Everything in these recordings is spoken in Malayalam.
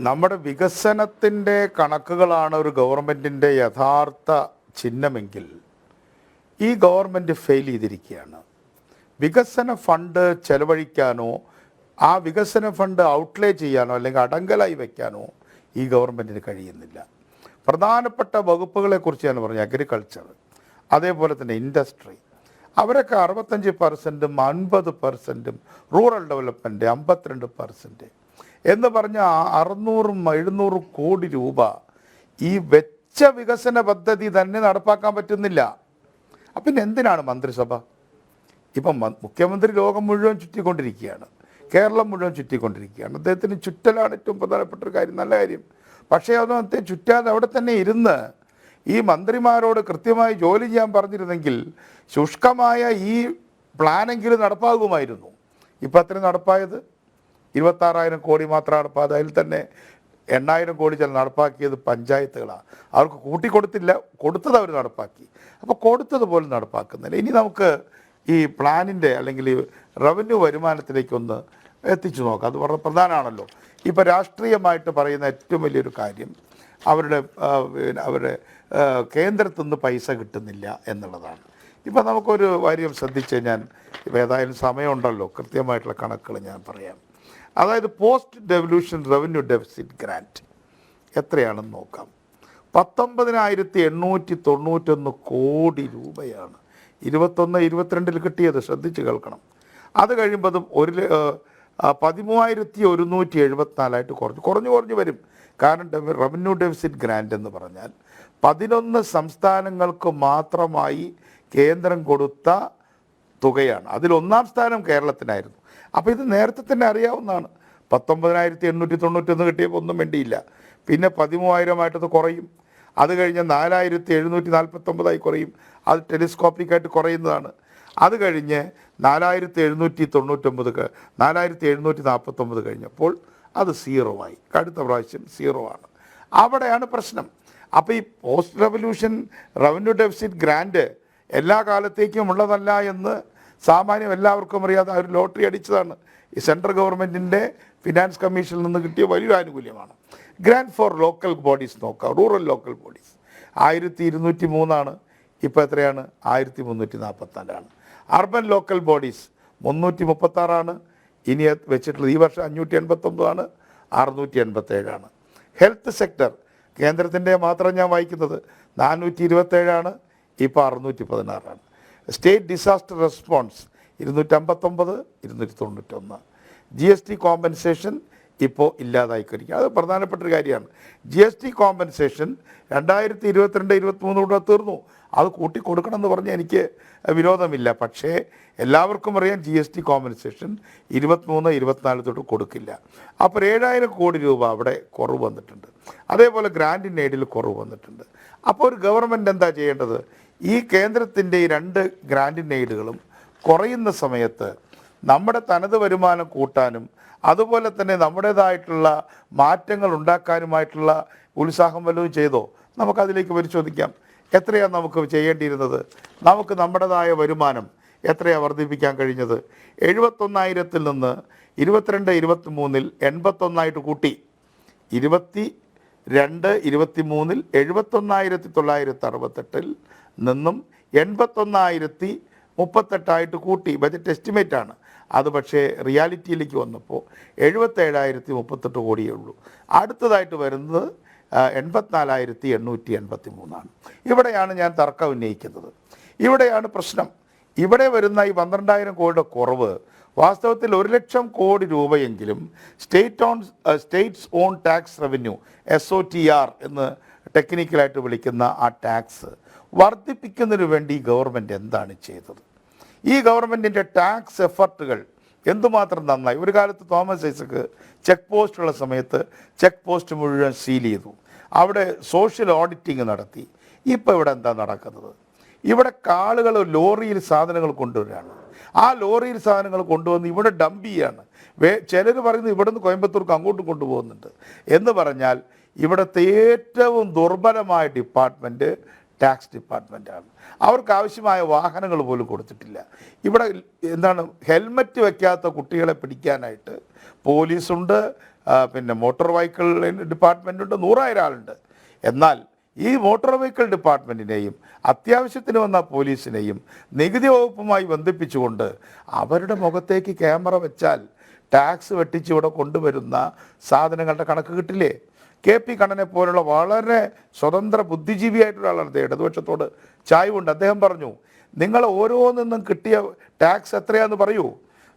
നമ്മുടെ വികസനത്തിന്റെ കണക്കുകളാണ് ഒരു ഗവൺമെന്റിന്റെ യഥാർത്ഥ ചിഹ്നമെങ്കിൽ ഈ ഗവൺമെന്റ് ഫെയിൽ ചെയ്തിരിക്കുകയാണ്. വികസന ഫണ്ട് ചെലവഴിക്കാനോ ആ വികസന ഫണ്ട് ഔട്ട്ലേ ചെയ്യാനോ അല്ലെങ്കിൽ അടങ്കലായി വയ്ക്കാനോ ഈ ഗവൺമെന്റിന് കഴിയുന്നില്ല. പ്രധാനപ്പെട്ട വകുപ്പുകളെക്കുറിച്ച് ഞാൻ പറഞ്ഞു അഗ്രികൾച്ചർ അതേപോലെ തന്നെ ഇൻഡസ്ട്രി അവരൊക്കെ അറുപത്തഞ്ച് പെർസെന്റും അൻപത് പെർസെന്റും റൂറൽ ഡെവലപ്മെന്റ് അമ്പത്തിരണ്ട് പെർസെന്റ് എന്ന് പറഞ്ഞ അറുന്നൂറും എഴുന്നൂറ് കോടി രൂപ ഈ വെച്ച വികസന പദ്ധതി തന്നെ നടപ്പാക്കാൻ പറ്റുന്നില്ല. പിന്നെ എന്തിനാണ് മന്ത്രിസഭ? ഇപ്പം മുഖ്യമന്ത്രി ലോകം മുഴുവൻ ചുറ്റിക്കൊണ്ടിരിക്കുകയാണ്. കേരളം മുഴുവൻ ചുറ്റിക്കൊണ്ടിരിക്കുകയാണ്. അദ്ദേഹത്തിന് ചുറ്റലാണ് ഏറ്റവും പ്രധാനപ്പെട്ട ഒരു കാര്യം നല്ല കാര്യം. പക്ഷേ അതൊന്നും അദ്ദേഹം ചുറ്റാതെ അവിടെ തന്നെ ഇരുന്ന് ഈ മന്ത്രിമാരോട് കൃത്യമായി ജോലി ചെയ്യാൻ പറഞ്ഞിരുന്നെങ്കിൽ ശുഷ്കമായ ഈ പ്ലാനെങ്കിലും നടപ്പാകുമായിരുന്നു. ഇപ്പം അത്രയും നടപ്പായത്? ഇരുപത്താറായിരം കോടി മാത്രം നടപ്പാതെ അതിൽ തന്നെ എണ്ണായിരം കോടി ചില നടപ്പാക്കിയത് പഞ്ചായത്തുകളാണ്. അവർക്ക് കൂട്ടിക്കൊടുത്തില്ല. കൊടുത്തത് അവർ നടപ്പാക്കി. അപ്പോൾ കൊടുത്തതുപോലെ നടപ്പാക്കുന്നില്ല. ഇനി നമുക്ക് ഈ പ്ലാനിന്റെ അല്ലെങ്കിൽ റവന്യൂ വരുമാനത്തിലേക്കൊന്ന് എത്തിച്ചു നോക്കാം. അത് വളരെ പ്രധാനമാണല്ലോ. ഇപ്പോൾ രാഷ്ട്രീയമായിട്ട് പറയുന്ന ഏറ്റവും വലിയൊരു കാര്യം അവരുടെ അവരുടെ കേന്ദ്രത്തിൽ നിന്ന് പൈസ കിട്ടുന്നില്ല എന്നുള്ളതാണ്. ഇപ്പോൾ നമുക്കൊരു കാര്യം ശ്രദ്ധിച്ച് ഞാൻ ഏതായാലും സമയമുണ്ടല്ലോ. കൃത്യമായിട്ടുള്ള കണക്കുകൾ ഞാൻ പറയാം. അതായത് post devolution revenue deficit grant എത്രയാണെന്ന് നോക്കാം. പത്തൊമ്പതിനായിരത്തി എണ്ണൂറ്റി തൊണ്ണൂറ്റൊന്ന് കോടി രൂപയാണ് ഇരുപത്തൊന്ന് ഇരുപത്തിരണ്ടിൽ കിട്ടിയത്. ശ്രദ്ധിച്ച് കേൾക്കണം. അത് കഴിയുമ്പതും ഒരു പതിമൂവായിരത്തി ഒരുന്നൂറ്റി എഴുപത്തിനാലായിട്ട് കുറഞ്ഞു. കുറഞ്ഞു കുറഞ്ഞു വരും. കാരണം റവന്യൂ ഡെഫിസിറ്റ് ഗ്രാൻഡ് എന്ന് പറഞ്ഞാൽ പതിനൊന്ന് സംസ്ഥാനങ്ങൾക്ക് മാത്രമായി കേന്ദ്രം കൊടുത്ത തുകയാണ്. അതിൽ ഒന്നാം സ്ഥാനം കേരളത്തിനായിരുന്നു. അപ്പോൾ ഇത് നേരത്തെ തന്നെ അറിയാവുന്നതാണ്. പത്തൊമ്പതിനായിരത്തി എണ്ണൂറ്റി തൊണ്ണൂറ്റൊന്ന് കിട്ടിയപ്പോൾ ഒന്നും വേണ്ടിയില്ല പിന്നെ പതിമൂവായിരമായിട്ടത് കുറയും. അത് കഴിഞ്ഞ് നാലായിരത്തി എഴുന്നൂറ്റി നാൽപ്പത്തൊമ്പതായി കുറയും. അത് ടെലിസ്കോപ്പിക്കായിട്ട് കുറയുന്നതാണ്. അത് കഴിഞ്ഞ് നാലായിരത്തി എഴുന്നൂറ്റി തൊണ്ണൂറ്റൊമ്പത് നാലായിരത്തി എഴുന്നൂറ്റി നാൽപ്പത്തൊമ്പത് കഴിഞ്ഞപ്പോൾ അത് സീറോ ആയി അടുത്ത പ്രാവശ്യം സീറോ ആണ് അവിടെയാണ് പ്രശ്നം. അപ്പോൾ ഈ post devolution revenue deficit grant എല്ലാ കാലത്തേക്കും ഉള്ളതല്ല എന്ന് സാമാന്യം എല്ലാവർക്കും അറിയാതെ ഒരു ലോട്ടറി അടിച്ചതാണ്. ഈ സെൻട്രൽ ഗവൺമെന്റിന്റെ ഫിനാൻസ് കമ്മീഷനിൽ നിന്ന് കിട്ടിയ വലിയൊരു ആനുകൂല്യമാണ്. ഗ്രാൻഡ് ഫോർ ലോക്കൽ ബോഡീസ് നോക്കുക റൂറൽ ലോക്കൽ ബോഡീസ് ആയിരത്തി ഇരുന്നൂറ്റി മൂന്നാണ് ഇപ്പോൾ എത്രയാണ്? ആയിരത്തി മുന്നൂറ്റി നാൽപ്പത്തിനാലാണ് അർബൻ ലോക്കൽ ബോഡീസ് മുന്നൂറ്റി മുപ്പത്താറാണ് ഇനി വെച്ചിട്ടുള്ളത് ഈ വർഷം അഞ്ഞൂറ്റി എൺപത്തൊമ്പതാണ് അറുന്നൂറ്റി എൺപത്തേഴാണ് ഹെൽത്ത് സെക്ടർ കേന്ദ്രത്തിന്റെ മാത്രം ഞാൻ വായിക്കുന്നത് നാനൂറ്റി ഇരുപത്തേഴാണ് ഇപ്പോൾ അറുന്നൂറ്റി പതിനാറാണ് സ്റ്റേറ്റ് ഡിസാസ്റ്റർ റെസ്പോൺസ് ഇരുന്നൂറ്റമ്പത്തൊമ്പത് ഇരുന്നൂറ്റി തൊണ്ണൂറ്റൊന്ന് ജി എസ് ടി കോമ്പൻസേഷൻ ഇപ്പോൾ ഇല്ലാതായിക്കൊണ്ടിരിക്കുക അത് പ്രധാനപ്പെട്ട ഒരു കാര്യമാണ്. ജി എസ് ടി കോമ്പൻസേഷൻ രണ്ടായിരത്തി ഇരുപത്തിരണ്ട് ഇരുപത്തിമൂന്നോടെ തീർന്നു. അത് കൂട്ടിക്കൊടുക്കണം എന്ന് പറഞ്ഞാൽ എനിക്ക് വിരോധമില്ല. പക്ഷേ എല്ലാവർക്കും അറിയാം ജി എസ് ടി കോമ്പൻസേഷൻ ഇരുപത്തിമൂന്ന് ഇരുപത്തിനാല് തൊട്ട് കൊടുക്കില്ല. അപ്പോൾ ഏഴായിരം കോടി രൂപ അവിടെ കുറവ് വന്നിട്ടുണ്ട്. അതേപോലെ ഗ്രാൻഡ് എയ്ഡിൽ കുറവ് വന്നിട്ടുണ്ട്. അപ്പോൾ ഒരു ഗവൺമെന്റ് എന്താ ചെയ്യേണ്ടത്? ഈ കേന്ദ്രത്തിന്റെ ഈ രണ്ട് ഗ്രാൻഡ് എയ്ഡുകളും കുറയുന്ന സമയത്ത് നമ്മുടെ തനത് വരുമാനം കൂട്ടാനും അതുപോലെ തന്നെ നമ്മുടേതായിട്ടുള്ള മാറ്റങ്ങൾ ഉണ്ടാക്കാനുമായിട്ടുള്ള ഉത്സാഹം വല്ലതും ചെയ്തോ? നമുക്കതിലേക്ക് പരിശോധിക്കാം. എത്രയാണ് നമുക്ക് ചെയ്യേണ്ടിയിരുന്നത്? നമുക്ക് നമ്മുടേതായ വരുമാനം എത്രയാണ് വർദ്ധിപ്പിക്കാൻ കഴിഞ്ഞത്? എഴുപത്തൊന്നായിരത്തിൽ നിന്ന് ഇരുപത്തിരണ്ട് ഇരുപത്തി മൂന്നിൽ എൺപത്തൊന്നായിട്ട് കൂട്ടി. ഇരുപത്തി രണ്ട് ഇരുപത്തി മൂന്നിൽ എഴുപത്തൊന്നായിരത്തി തൊള്ളായിരത്തി അറുപത്തെട്ടിൽ നിന്നും എൺപത്തൊന്നായിരത്തി മുപ്പത്തെട്ടായിട്ട് കൂട്ടി. ബജറ്റ് എസ്റ്റിമേറ്റ് ആണ്. അത് പക്ഷേ റിയാലിറ്റിയിലേക്ക് വന്നപ്പോൾ എഴുപത്തേഴായിരത്തി മുപ്പത്തെട്ട് കോടിയേ ഉള്ളൂ. അടുത്തതായിട്ട് വരുന്നത് എൺപത്തിനാലായിരത്തി എണ്ണൂറ്റി എൺപത്തി മൂന്നാണ് ഇവിടെയാണ് ഞാൻ തർക്കം ഉന്നയിക്കുന്നത്. ഇവിടെയാണ് പ്രശ്നം. ഇവിടെ വരുന്ന ഈ പന്ത്രണ്ടായിരം കോടിയുടെ കുറവ് വാസ്തവത്തിൽ ഒരു ലക്ഷം കോടി രൂപയെങ്കിലും state own states own tax revenue S O T R എന്ന് ടെക്നിക്കലായിട്ട് വിളിക്കുന്ന ആ ടാക്സ് വർദ്ധിപ്പിക്കുന്നതിന് വേണ്ടി ഗവൺമെന്റ് എന്താണ് ചെയ്തത്? ഈ ഗവൺമെന്റിന്റെ ടാക്സ് എഫർട്ടുകൾ എന്തുമാത്രം നന്നായി? ഒരു കാലത്ത് തോമസ് ഐസക്ക് ചെക്ക് പോസ്റ്റുള്ള സമയത്ത് ചെക്ക് പോസ്റ്റ് മുഴുവൻ സീൽ ചെയ്തു. അവിടെ സോഷ്യൽ ഓഡിറ്റിംഗ് നടത്തി. ഇപ്പോൾ ഇവിടെ എന്താ നടക്കുന്നത്? ഇവിടെ കാളുകൾ ലോറിയിൽ സാധനങ്ങൾ കൊണ്ടുവരികയാണ്. ആ ലോറിയിൽ സാധനങ്ങൾ കൊണ്ടുവന്ന് ഇവിടെ ഡംപ് ചെയ്യാണ്. വേ ചിലർ പറയുന്നത് ഇവിടെ നിന്ന് കോയമ്പത്തൂർക്ക് അങ്ങോട്ടും കൊണ്ടുപോകുന്നുണ്ട്. എന്ന് പറഞ്ഞാൽ ഇവിടുത്തെ ഏറ്റവും ദുർബലമായ ഡിപ്പാർട്ട്മെന്റ് ടാക്സ് ഡിപ്പാർട്ട്മെന്റാണ് അവർക്ക് ആവശ്യമായ വാഹനങ്ങൾ പോലും കൊടുത്തിട്ടില്ല. ഇവിടെ എന്താണ് ഹെൽമറ്റ് വെക്കാത്ത കുട്ടികളെ പിടിക്കാനായിട്ട് പോലീസുണ്ട് പിന്നെ മോട്ടോർ വെഹിക്കിൾ ഡിപ്പാർട്ട്മെന്റുണ്ട് നൂറായിരം ആളുണ്ട് എന്നാൽ ഈ മോട്ടോർ വെഹിക്കിൾ ഡിപ്പാർട്ട്മെന്റിനെയും അത്യാവശ്യത്തിന് വന്ന പോലീസിനെയും നികുതി വകുപ്പുമായി ബന്ധിപ്പിച്ചുകൊണ്ട് അവരുടെ മുഖത്തേക്ക് ക്യാമറ വെച്ചാൽ ടാക്സ് വെട്ടിച്ച് ഇവിടെ കൊണ്ടുവരുന്ന സാധനങ്ങളുടെ കണക്ക് കിട്ടില്ലേ? കെ പി കണ്ണനെ പോലുള്ള വളരെ സ്വതന്ത്ര ബുദ്ധിജീവിയായിട്ടുള്ള ആളാണ് ഇടതുപക്ഷത്തോട് ചായവുണ്ട്. അദ്ദേഹം പറഞ്ഞു നിങ്ങൾ ഓരോന്നിന്നും കിട്ടിയ ടാക്സ് എത്രയാന്ന് പറയൂ.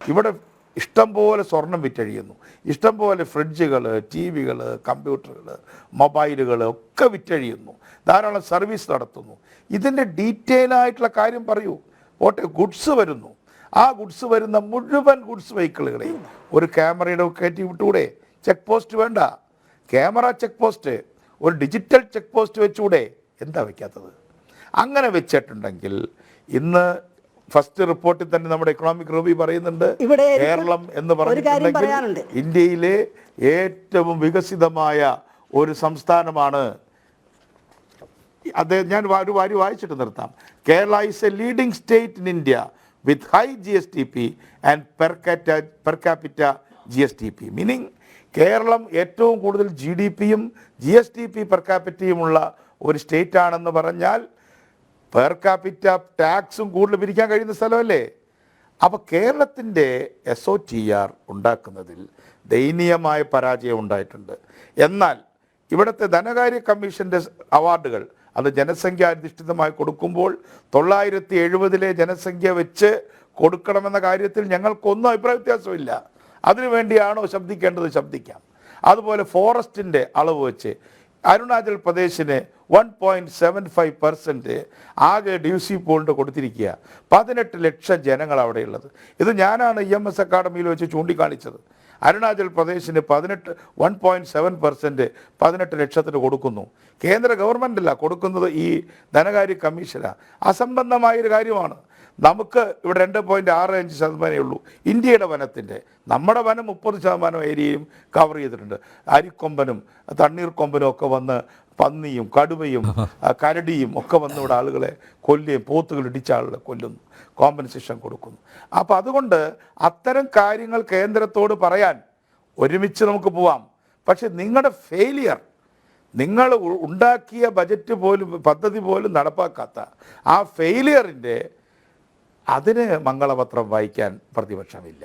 ഇവിടെ ഇഷ്ടം പോലെ സ്വർണം വിറ്റഴിയുന്നു. ഇഷ്ടം പോലെ ഫ്രിഡ്ജുകൾ ടി വികൾ കമ്പ്യൂട്ടറുകൾ മൊബൈലുകൾ ഒക്കെ വിറ്റഴിയുന്നു. ധാരാളം സർവീസ് നടത്തുന്നു. ഇതിന്റെ ഡീറ്റെയിൽ ആയിട്ടുള്ള കാര്യം പറയൂ. ഓട്ടെ ഗുഡ്സ് വരുന്നു. ആ ഗുഡ്സ് വരുന്ന മുഴുവൻ ഗുഡ്സ് വെഹിക്കിളുകളെയും ഒരു ക്യാമറയുടെ കയറ്റി വിട്ടുകൂടെ ചെക്ക് പോസ്റ്റ് വേണ്ട. ക്യാമറ ചെക്ക് പോസ്റ്റ് ഒരു ഡിജിറ്റൽ ചെക്ക് പോസ്റ്റ് വെച്ചുകൂടെ എന്താ വയ്ക്കാത്തത് അങ്ങനെ വെച്ചിട്ടുണ്ടെങ്കിൽ ഇന്ന് ഫസ്റ്റ് റിപ്പോർട്ടിൽ തന്നെ നമ്മുടെ എക്കണോമിക് റിവ്യൂ പറയുന്നുണ്ട്. കേരളം എന്ന് പറഞ്ഞിട്ടുണ്ടെങ്കിൽ ഇന്ത്യയിലെ ഏറ്റവും വികസിതമായ ഒരു സംസ്ഥാനമാണ്. അദ്ദേഹം ഞാൻ ഒരു വാരി വായിച്ചിട്ട് നിർത്താം. Kerala is a leading state in India with high G S T P and per capita per capita G S T P meaning Keralam ഏറ്റവും കൂടുതൽ ജി ഡി പിയും G S T P per ക്യാപിറ്റയുമുള്ള ഒരു സ്റ്റേറ്റ് ആണെന്ന് പറഞ്ഞാൽ പെർ ക്യാപിറ്റ ടാക്സും കൂടുതൽ പിരിക്കാൻ കഴിയുന്ന സ്ഥലമല്ലേ? അപ്പോൾ കേരളത്തിന്റെ എസ് ഒ ടി ആർ ഉണ്ടാക്കുന്നതിൽ ദയനീയമായ പരാജയം ഉണ്ടായിട്ടുണ്ട്. എന്നാൽ ഇവിടുത്തെ ധനകാര്യ കമ്മീഷന്റെ അവാർഡുകൾ അത് ജനസംഖ്യാധിഷ്ഠിതമായി കൊടുക്കുമ്പോൾ തൊള്ളായിരത്തി എഴുപതിലെ ജനസംഖ്യ വെച്ച് കൊടുക്കണമെന്ന കാര്യത്തിൽ ഞങ്ങൾക്കൊന്നും അഭിപ്രായ വ്യത്യാസമില്ല. അതിനുവേണ്ടിയാണോ ശബ്ദിക്കേണ്ടത് ശബ്ദിക്കാം. അതുപോലെ ഫോറസ്റ്റിന്റെ അളവ് വെച്ച് Arunachal പ്രദേശിന് one point seven five percent ആകെ ഡി സി പോളിന്റെ കൊടുത്തിരിക്കുക. പതിനെട്ട് ലക്ഷം ജനങ്ങൾ അവിടെയുള്ളത്. ഇത് ഞാനാണ് ഇ എം എസ് അക്കാഡമിയിൽ വെച്ച് ചൂണ്ടിക്കാണിച്ചത്. അരുണാചൽ പ്രദേശിന് പതിനെട്ട് വൺ പോയിന്റ് സെവൻ പെർസെന്റ് പതിനെട്ട് ലക്ഷത്തിന് കൊടുക്കുന്നു. കേന്ദ്ര ഗവൺമെന്റല്ല കൊടുക്കുന്നത് ഈ ധനകാര്യ കമ്മീഷനാണ് അസംബന്ധമായൊരു കാര്യമാണ്. നമുക്ക് ഇവിടെ രണ്ട് പോയിന്റ് ആറ് അഞ്ച് ശതമാനമേ ഉള്ളൂ. ഇന്ത്യയുടെ വനത്തിന്റെ നമ്മുടെ വനം മുപ്പത് ശതമാനം ഏരിയയും കവർ ചെയ്തിട്ടുണ്ട്. അരിക്കൊമ്പനും തണ്ണീർക്കൊമ്പനും ഒക്കെ വന്ന് പന്നിയും കടുവയും കരടിയും ഒക്കെ വന്ന് ഇവിടെ ആളുകളെ കൊല്ലുകയും പോത്തുകൾ ഇടിച്ച ആളുകളെ കൊല്ലുന്നു കോമ്പൻസേഷൻ കൊടുക്കുന്നു. അപ്പോൾ അതുകൊണ്ട് അത്തരം കാര്യങ്ങൾ കേന്ദ്രത്തോട് പറയാൻ ഒരുമിച്ച് നമുക്ക് പോവാം. പക്ഷെ നിങ്ങളുടെ ഫെയിലിയർ നിങ്ങൾ ഉണ്ടാക്കിയ ബജറ്റ് പോലും പദ്ധതി പോലും നടപ്പാക്കാത്ത ആ ഫെയിലിയറിന്റെ അതിന് മംഗളപത്രം വായിക്കാൻ പ്രതിപക്ഷമില്ല.